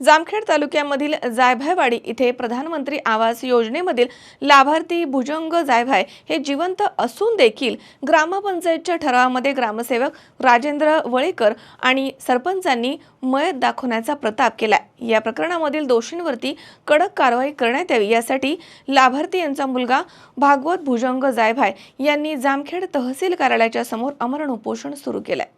जामखेड तालुक्यामधील जायभायवाडी इथे प्रधानमंत्री आवास योजनेमधील लाभार्थी भुजंग जायभाय हे जिवंत असून देखील ग्रामपंचायतच्या ठरावामध्ये ग्रामसेवक राजेंद्र वळेकर आणि सरपंचांनी मयत दाखवण्याचा प्रताप केला या प्रकरणामधील दोषींवरती कडक कारवाई करण्यात यावी यासाठी लाभार्थी यांचा मुलगा भागवत भुजंग जायभाय यांनी जामखेड तहसील कार्यालयाच्या समोर अमरण उपोषण सुरू केलंय.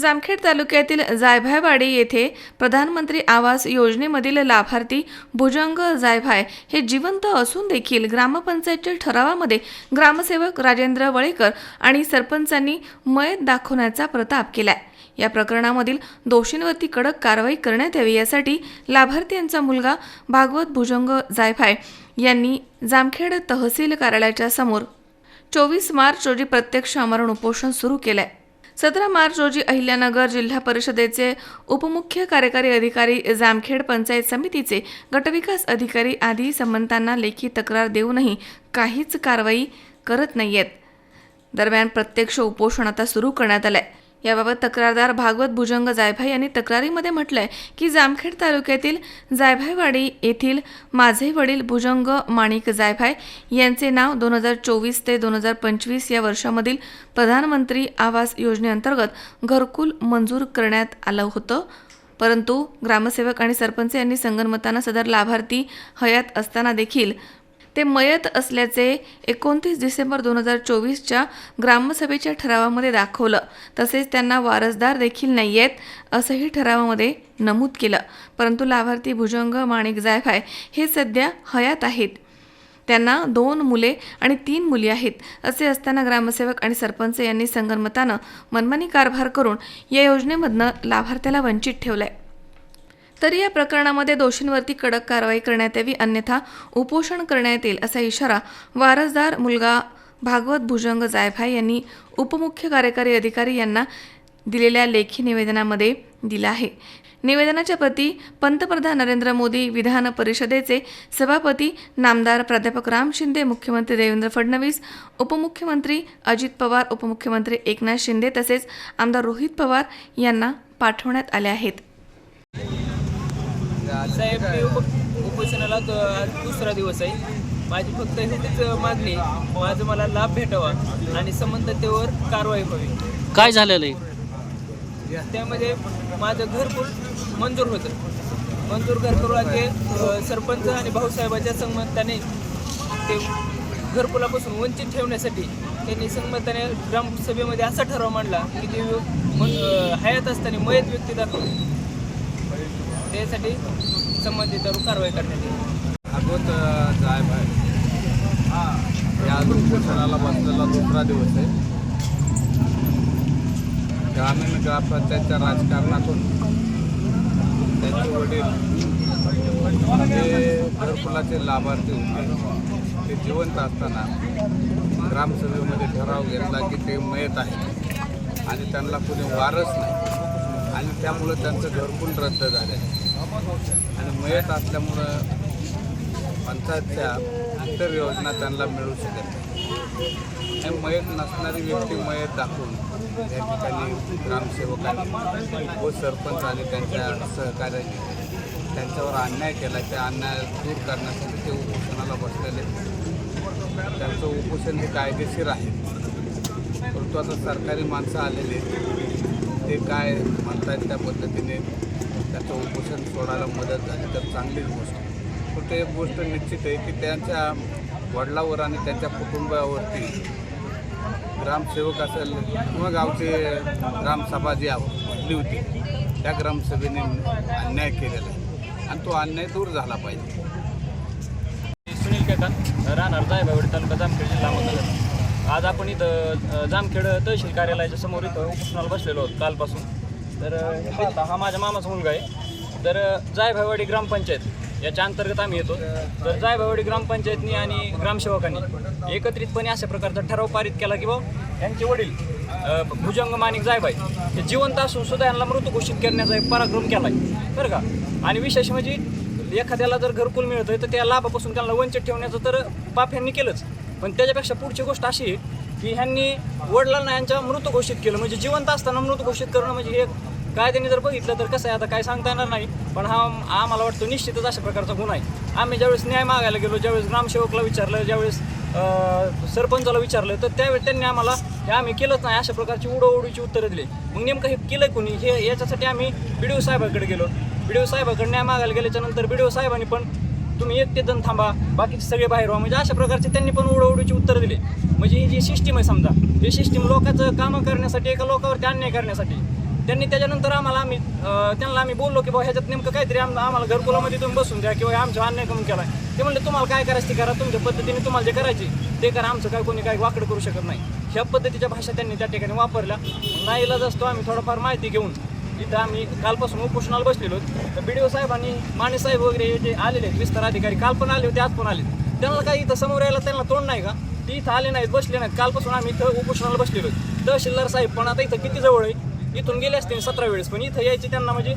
जामखेड तालुक्यातील जायभायवाडी येथे प्रधानमंत्री आवास योजनेमधील लाभार्थी भुजंग जायभाय हे जिवंत असून देखील ग्रामपंचायतच्या ठरावामध्ये ग्रामसेवक राजेंद्र वळेकर आणि सरपंचांनी मयत दाखवण्याचा प्रताप केलाय. या प्रकरणामधील दोषींवरती कडक कारवाई करण्यात यावी यासाठी लाभार्थी यांचा मुलगा भागवत भुजंग जायभाय यांनी जामखेड तहसील कार्यालयाच्या समोर चोवीस मार्च रोजी प्रत्यक्ष आमरण उपोषण सुरू केलंय. सतरा मार्च रोजी अहिल्यानगर जिल्हा परिषदेचे उपमुख्य कार्यकारी अधिकारी जामखेड पंचायत समितीचे गटविकास अधिकारी आदी संबंधांना लेखी तक्रार देऊनही काहीच कारवाई करत नाहीयेत. दरम्यान प्रत्यक्ष उपोषण आता सुरू करण्यात आलं आहे याबाबत तक्रारदार भागवत भुजंग जायभाई यांनी तक्रारीमध्ये म्हटलंय की जामखेड तालुक्यातील जायभाईवाडी येथील माझे वडील भुजंग माणिक जायभाय यांचे नाव दोन हजार चोवीस ते दोन हजार पंचवीस या वर्षामधील प्रधानमंत्री आवास योजनेअंतर्गत घरकुल मंजूर करण्यात आलं होतं. परंतु ग्रामसेवक आणि सरपंच यांनी संगनमतानं सदर लाभार्थी हयात असताना देखील ते मयत असल्याचे एकोणतीस डिसेंबर दोन हजार चोवीसच्या ग्रामसभेच्या ठरावामध्ये दाखवलं. तसेच त्यांना वारसदार देखील नाही आहेत असंही ठरावामध्ये नमूद केलं. परंतु लाभार्थी भुजंग माणिक जायफाय हे सध्या हयात आहेत. त्यांना दोन मुले आणि तीन मुली आहेत असे असताना ग्रामसेवक आणि सरपंच यांनी संगनमतानं मनमानी कारभार करून या योजनेमधनं लाभार्थ्याला वंचित ठेवलं आहे तरी या प्रकरणामध्ये दोषींवरती कडक कारवाई करण्यात यावी अन्यथा उपोषण करण्यात येईल असा इशारा वारसदार मुलगा भागवत भुजंग जायभाय यांनी उपमुख्य कार्यकारी अधिकारी यांना दिलेल्या लेखी निवेदनामध्ये दिला आहे. निवेदनाच्या प्रती पंतप्रधान नरेंद्र मोदी विधान परिषदेचे सभापती नामदार प्राध्यापक राम शिंदे मुख्यमंत्री देवेंद्र फडणवीस उपमुख्यमंत्री अजित पवार उपमुख्यमंत्री एकनाथ शिंदे तसेच आमदार रोहित पवार यांना पाठवण्यात आले आहेत. साहेब मी उप उपोषणाला आज दुसरा दिवस आहे. माझी फक्त हीच मागणी. माझं मला लाभ भेटावा आणि संबंधितेवर कारवाई व्हावी. काय झालेलं आहे? त्यामध्ये माझं घरकुल मंजूर होतं. मंजूर घरकुलाचे अ, सरपंच आणि भाऊसाहेबाच्या संमताने ते घरकुलापासून वंचित ठेवण्यासाठी त्यांनी संमताने ग्रामसभेमध्ये असा ठराव मांडला की ते अ, हयात असताना मयत व्यक्ती दाखवली त्यासाठी संबंधित कारवाई करण्यात येईल. भागवत जायब आहे. या उपोषणाला बसलेला दुसरा दिवस आहे. ग्रामीण ग्रामपंचायतच्या राजकारणातून त्यांचे वडील ते घरकुलाचे लाभार्थी होते ते जिवंत असताना ग्रामसभेमध्ये ठराव घेतला की ते मयत आहे. आणि त्यांना कुणी वारस नाही. आणि त्यामुळं त्यांचं घरकुल रद्द झालं. आणि मयत असल्यामुळं पंचायतच्या इतर योजना त्यांना मिळू शकत नाही. आणि मयत नसणारी व्यक्ती मयत दाखवून या ठिकाणी ग्रामसेवकांनी व सरपंच आणि त्यांच्या सहकार्याने त्यांच्यावर अन्याय केला. त्या अन्याय दूर करण्यासाठी ते उपोषणाला बसलेले त्यांचं उपोषण हे कायदेशीर आहे. परंतु आता सरकारी माणसं आलेले ते काय म्हणतात त्या पद्धतीने त्याचं उपोषण सोडायला मदत झाली तर चांगलीच गोष्ट. फक्त ते एक गोष्ट निश्चित आहे की त्यांच्या वडिलावर आणि त्यांच्या कुटुंबावरती ग्रामसेवक असेल किंवा गावचे ग्रामसभा जी आपली होती त्या ग्रामसभेने अन्याय केलेला आहे. आणि तो अन्याय दूर झाला पाहिजे. सुनील केकान राहणार जायबावडी तालुका जामखेड जिल्हा आज आपण इथं जामखेड तहसील कार्यालयाच्या समोर इथं उपोषणाला बसलेलो आहोत कालपासून. तर हे हा माझ्या मामाचा मुलगा आहे. तर अ, जायभावाडी ग्रामपंचायत याच्या अंतर्गत आम्ही येतो. तर जायभावाडी ग्रामपंचायतनी आणि ग्रामसेवकांनी एकत्रितपणे अशा प्रकारचा ठराव पारित केला की बाबा यांचे वडील भुजंग माणिक जायबाई हे जिवंत असून सुद्धा यांना मृत घोषित करण्याचा एक पराक्रम केला आहे बरं का? आणि विशेष म्हणजे एखाद्याला जर घरकुल मिळत आहे तर त्या लाभापासून त्यांना वंचित ठेवण्याचं तर पाप यांनी केलंच. पण त्याच्यापेक्षा पुढची गोष्ट अशी आहे की ह्यांनी वडिलांना यांच्या मृत घोषित केलं. म्हणजे जिवंत असताना मृत घोषित करणं म्हणजे हे कायद्याने जर बघितलं तर कसं आहे आता काय सांगता येणार नाही. पण हा आम्हाला वाटतं निश्चितच अशा प्रकारचा गुन्हा आहे. आम्ही ज्यावेळेस न्याय मागायला गेलो ज्यावेळेस ग्रामसेवकला विचारलं ज्यावेळेस सरपंचाला विचारलं तर त्यावेळी त्यांनी आम्हाला हे आम्ही केलंच नाही अशा प्रकारची उडोउडीची उत्तरं दिली. मग नेमकं हे केलं कोणी? हे याच्यासाठी आम्ही बी डी ओ साहेबाकडे गेलो. बी डी ओ साहेबाकडे न्याय मागायला गेल्याच्यानंतर बी डी ओ साहेबांनी पण तुम्ही एक ते जण थांबा बाकीचे सगळे बाहेर व्हा. म्हणजे अशा प्रकारचे त्यांनी पण उडवडीची उत्तर दिले. म्हणजे ही जी सिस्टीम आहे समजा ही सिस्टीम लोकांचं कामं करण्यासाठी एका लोकांवरती अन्याय करण्यासाठी. त्यांनी त्याच्यानंतर आम्हाला आम्ही त्यांना आम्ही बोललो की बाबा ह्याच्यात नेमकं काहीतरी आम आम्हाला घरकुलामध्ये तुम्ही बसून द्या किंवा आमच्या अन्याय कमी केला ते म्हणले तुम्हाला काय करायचं ते करा तुमच्या पद्धतीने तुम्हाला जे करायचे ते करा. आमचं काय कोणी काय वाकड करू शकत नाही. ह्या पद्धतीच्या भाषा त्यांनी त्या ठिकाणी वापरल्या. नाहीला असतो आम्ही थोडंफार माहिती घेऊन इथं आम्ही कालपासून उपोषणाला बसलेलो तर बी डी ओ साहेबांनी माने साहेब वगैरे हे जे आलेले आहेत विस्तार अधिकारी काल पण आले होते आज पण आले त्यांना काही इथं समोर यायला त्यांना तोंड नाही का? ते इथं आले नाहीत बसले नाहीत. कालपासून आम्ही इथं उपोषणाला बसलेलो तहसीलदार साहेब पण आता इथं किती जवळ आहे? इथून गेले असते सतरा वेळेस पण इथं यायचे त्यांना म्हणजे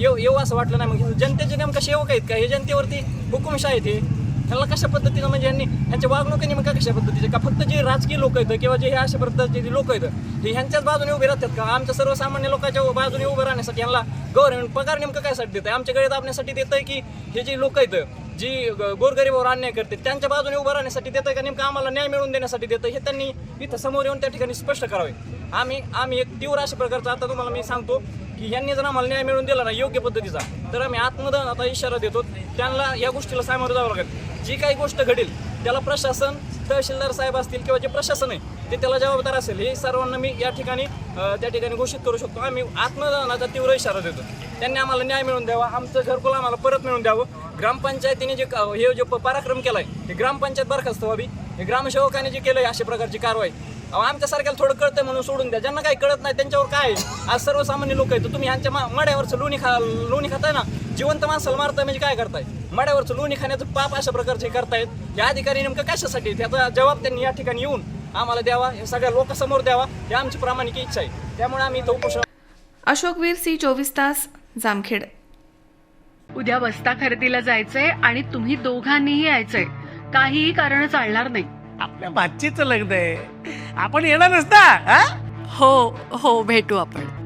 येऊ येऊ असं वाटलं नाही. मग जनतेचे नेमकं सेवक आहेत का? हे जनतेवरती हुकुमशाही आहेत हे ह्याला कशा पद्धतीनं म्हणजे यांनी ह्यांच्या वागणुकी नेमका कशा पद्धतीचे? का फक्त जे राजकीय लोक आहेत किंवा जे हे अशा पद्धतीचे जे लोक आहेत हे ह्यांच्याच बाजूने उभे राहतात का? आमच्या सर्वसामान्य लोकांच्या बाजूने उभे राहण्यासाठी यांना गव्हर्नमेंट पगार नेमकं कायसाठी देत आहे आमच्याकडे दाबण्यासाठी देत आहे की हे जे लोक आहेत जी ग- अन्याय करते त्यांच्या बाजूने उभं राहण्यासाठी देत आहे का? नेमकं आम्हाला न्याय मिळवून देण्यासाठी देतं हे त्यांनी इथं समोर येऊन त्या ठिकाणी स्पष्ट करावे. आम्ही आम्ही एक तीव्र अशा प्रकारचा आता तुम्हाला मी सांगतो की यांनी जर आम्हाला न्याय मिळवून दिला ना योग्य पद्धतीचा तर आम्ही आत्मदान आता इशारा देतो. त्यांना या गोष्टीला सामोरं जावं लागेल. जी काही गोष्ट घडेल त्याला प्रशासन तहसीलदार साहेब असतील किंवा जे प्रशासन आहे ते त्याला जबाबदार असेल हे सर्वांना मी या ठिकाणी त्या ठिकाणी घोषित करू शकतो. आम्ही आत्मदानाचा तीव्र इशारा देतो. त्यांनी आम्हाला न्याय मिळवून द्यावा आमचं घरकुल आम्हाला परत मिळून द्यावं. ग्रामपंचायतीने जे हे जे प- पराक्रम आहे ते ग्रामपंचायत बरखास्त व्हावी. हे ग्रामसेवकाने जे केलं आहे अशा प्रकारची कारवाई. आमच्यासारख्याला थोडं कळतंय म्हणून सोडून द्या. ज्यांना काही कळत नाही त्यांच्यावर काय आहे? आज सर्वसामान्य लोक आहेत तुम्ही ह्यांच्या मा- मड्यावरचं लोणी खा लोणी खाताय ना जिवंत माणसाला मारताय म्हणजे काय करताय? मड्यावरचं लोणी खाण्याचं पाप अशा प्रकारचे करतायत. हे अधिकारी नेमकं कशासाठी? त्याचा जबाब त्यांनी या ठिकाणी येऊन आम्हाला द्यावा हे सगळ्या लोकांसमोर द्यावा ही आमची प्रामाणिक इच्छा आहे. त्यामुळे आम्ही इथं उपोषण अशोकवीर सी चोवीस तास जामखेड. उद्या बस्ता खरेदीला जायचंय आणि तुम्ही दोघांनीही यायचंय. काहीही कारण चालणार नाही. आपल्या भाचीचं लग्न आहे. आपण येणारच ना हा? हो हो भेटू आपण.